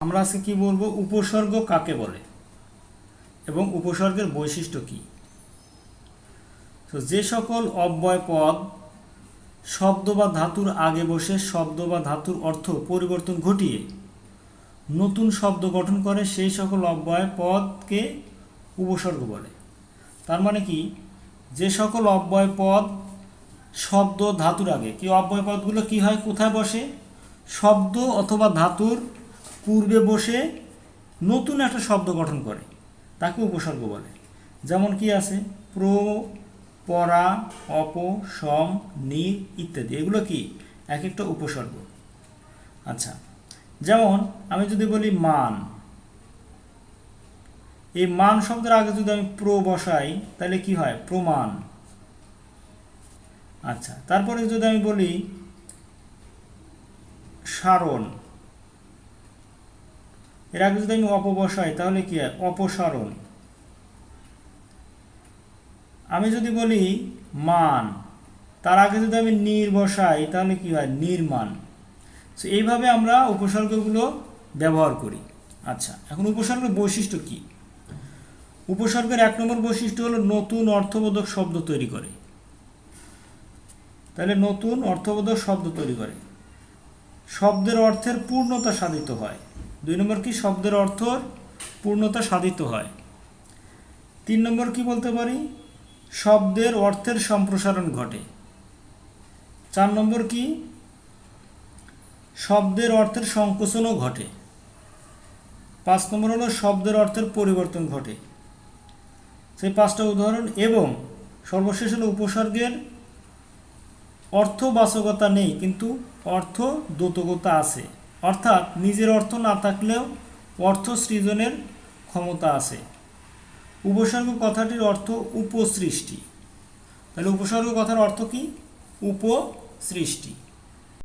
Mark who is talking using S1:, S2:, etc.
S1: আমরা আজকে কি বলব? উপসর্গ কাকে বলে? এবং উপসর্গের বৈশিষ্ট্য কি? তো যে সকল অব্যয় পদ শব্দ বা ধাতুর আগে বসে, শব্দ বা ধাতুর অর্থ পরিবর্তন ঘটিয়ে নতুন শব্দ গঠন করে, সেই সকল অব্যয় পদকে উপসর্গ বলে। তার মানে কি? যে সকল অব্যয় পদ শব্দ, ধাতুর আগে। কি অব্যয় পদগুলো কি হয়? কোথায় বসে? শব্দ অথবা ধাতুর পূর্বে বসে নতুন একটা শব্দ গঠন করে, তাকে উপসর্গ বলে। যেমন কি আছে? প্র, পরা, অপ, সম নি ইত্যাদি। এগুলো কি? এক একটা উপসর্গ। আচ্ছা যেমন আমি যদি বলি মান, এই মান শব্দের আগে যদি আমি প্র বসাই, তাহলে কি হয়? প্রমাণ। আচ্ছা তারপরে যদি আমি বলি সারণ এর আগে যদি আমি অপবসাই তাহলে কি হয়? অপসারণ। আমি যদি বলি মান, তার আগে যদি আমি নির বসাই তাহলে কি হয়? নির্মাণ। তো এইভাবে আমরা উপসর্গগুলো ব্যবহার করি। আচ্ছা এখন উপসর্গের বৈশিষ্ট্য কি? উপসর্গের এক নম্বর বৈশিষ্ট্য হলো নতুন অর্থবোধক শব্দ তৈরি করে। তাহলে নতুন অর্থবোধক শব্দ তৈরি করে। শব্দের অর্থের পূর্ণতা সাধিত হয়। দুই নম্বর কি? শব্দের অর্থর পূর্ণতা সাধিত হয়। তিন নম্বর কি বলতে পারি? শব্দের অর্থের সম্প্রসারণ ঘটে। চার নম্বর কি? শব্দের অর্থের সংকোচনও ঘটে। পাঁচ নম্বর হলো শব্দের অর্থের পরিবর্তন ঘটে। সেই পাঁচটা উদাহরণ এবং সর্বশেষ হলো উপসর্গের অর্থবাচকতা নেই, কিন্তু অর্থ দ্রুতগতা আছে। অর্থাৎ নিজের অর্থ না থাকলেও অর্থ সৃজনের ক্ষমতা আছে। উপসর্গ কথাটির অর্থ উপসৃষ্টি। তাহলে উপসর্গ কথার অর্থ কি? উপসৃষ্টি।